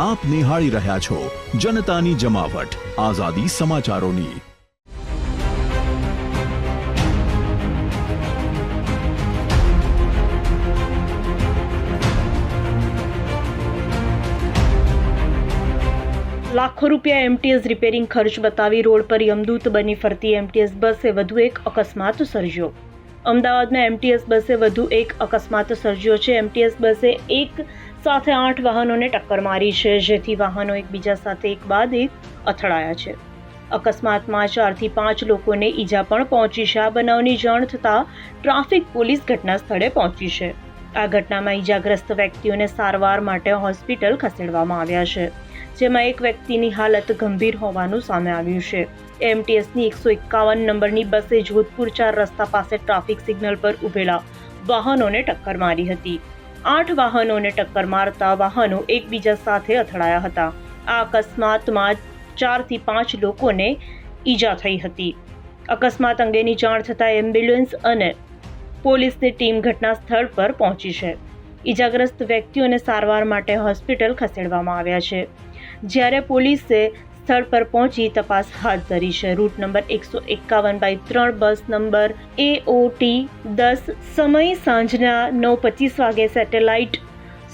આપ નિહાળી રહ્યા છો જનતાની જમાવટ. આઝાદી સમાચારોની. લાખો રૂપિયા એમટીએસ રિપેરિંગ ખર્ચ બતાવી રોડ પર યમદૂત બની ફરતી એમટીએસ બસે વધુ એક અકસ્માત સર્જ્યો. અમદાવાદમાં એમટીએસ બસે વધુ એક અકસ્માત સર્જ્યો છે. એમટીએસ બસે એક સાથે આઠ વાહનોને ટક્કર મારી છે, જેથી વાહનો એકબીજા સાથે એક બાદ એક અથડાયા છે. અકસ્માતમાં ચારથી પાંચ લોકોને ઈજા પણ પહોંચી છે. આ બનાવની જાણ થતાં ટ્રાફિક પોલીસ ઘટના સ્થળે પહોંચી છે. આ ઘટનામાં ઈજાગ્રસ્ત વ્યક્તિઓને સારવાર માટે હોસ્પિટલ ખસેડવામાં આવ્યા છે, જેમાં એક વ્યક્તિની હાલત ગંભીર હોવાનું સામે આવ્યું છે. એમટીએસની એકસો એકાવન નંબરની બસે જોધપુર ચાર રસ્તા પાસે ટ્રાફિક સિગ્નલ પર ઊભેલા વાહનોને ટક્કર મારી હતી. આઠ વાહનોને ટક્કર મારતા વાહનો એકબીજા સાથે અથડાયા હતા. આ અકસ્માતમાં ચારથી પાંચ લોકોને ઈજા થઈ હતી. અકસ્માત અંગેની જાણ થતાં એમ્બ્યુલન્સ અને પોલીસની ટીમ ઘટના સ્થળ પર પહોંચી છે. ઈજાગ્રસ્ત વ્યક્તિઓને સારવાર માટે હોસ્પિટલ ખસેડવામાં આવ્યા છે. જ્યારે પોલીસે સ્થળ પર પહોંચી તપાસ હાથ ધરી છે. રૂટ નંબર એકસો એકાવન બાય ત્રણ બસ નંબર એ ટી દસ સમય સાંજના નવ પચીસ વાગે Satellite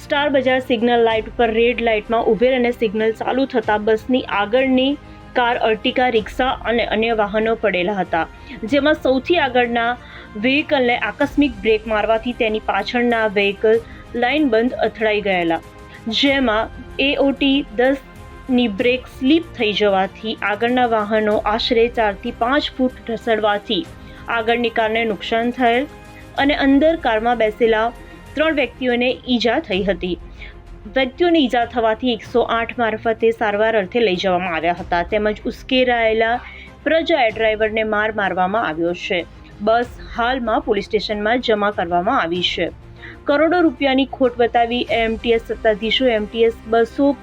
Star Bazaar signal light પર રેડ લાઇટમાં ઉભેર અને સિગ્નલ ચાલુ થતાં બસની આગળની કાર અર્ટિકા, રિક્ષા અને અન્ય વાહનો પડેલા હતા, જેમાં સૌથી આગળના વ્હીકલને આકસ્મિક બ્રેક મારવાથી તેની પાછળના વ્હીકલ લાઇનબંધ અથડાઈ ગયેલા, જેમાં એઓટી દસની બ્રેક સ્લીપ થઈ જવાથી આગળના વાહનો આશરે ચારથી પાંચ ફૂટ ઢસડવાથી આગળની કારને નુકસાન થયેલ અને અંદર કારમાં બેસેલા ત્રણ વ્યક્તિઓને ઈજા થઈ હતી. વ્યક્તિઓને ઈજા થવાથી એકસો આઠ મારફતે સારવાર અર્થે લઈ જવામાં આવ્યા હતા. તેમજ ઉશ્કેરાયેલા પ્રજાએ ડ્રાઈવરને માર મારવામાં આવ્યો છે. બસ હાલમાં પોલીસ સ્ટેશનમાં જમા કરવામાં આવી છે. કરોડો રૂપિયાની ખોટ બતાવી એમટીએસ સત્તાધીશો એમટીએસ બસો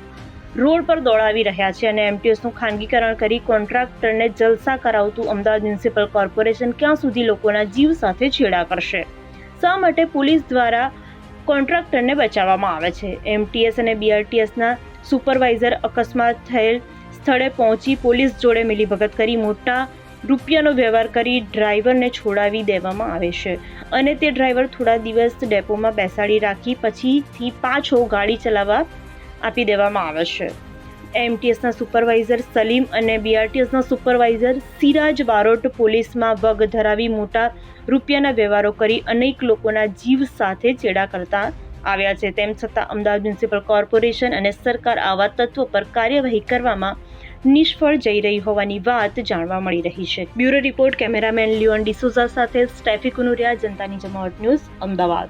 રોડ પર દોડાવી રહ્યા છે અને એમટીએસનું ખાનગીકરણ કરી કોન્ટ્રાક્ટરને જલસા કરાવતું અમદાવાદ મ્યુનિસિપલ કોર્પોરેશન ક્યાં સુધી લોકોના જીવ સાથે છેડા કરશે? શા માટે પોલીસ દ્વારા કોન્ટ્રાક્ટરને બચાવવામાં આવે છે? એમટીએસ અને બીઆરટીએસના સુપરવાઇઝર અકસ્માત થયેલ સ્થળે પહોંચી પોલીસ જોડે મિલીભગત કરી મોટા રૂપિયાનો વ્યવહાર કરી ડ્રાઈવરને છોડાવી દેવામાં આવે છે અને તે ડ્રાઈવર થોડા દિવસ ડેપોમાં બેસાડી રાખી, પછીથી પાછો ગાડી ચલાવવા આપી દેવામાં આવે છે. એમટીએસના સુપરવાઇઝર સલીમ અને બીઆરટીએસના સુપરવાઇઝર સિરાજ બારોટ પોલીસમાં વગ ધરાવી મોટા રૂપિયાના વ્યવહારો કરી અનેક લોકોના જીવ સાથે ચેડા કરતા આવ્યા છે. તેમ છતાં અમદાવાદ મ્યુનિસિપલ કોર્પોરેશન અને સરકાર આવા તત્વો પર કાર્યવાહી કરવામાં નિષ્ફળ જઈ રહી હોવાની વાત જાણવા મળી રહી છે. Bureau report, cameraman Leon D'Souza સાથે સ્ટેફી કુનુરિયા, જનતાની જમાવટ ન્યૂઝ, અમદાવાદ.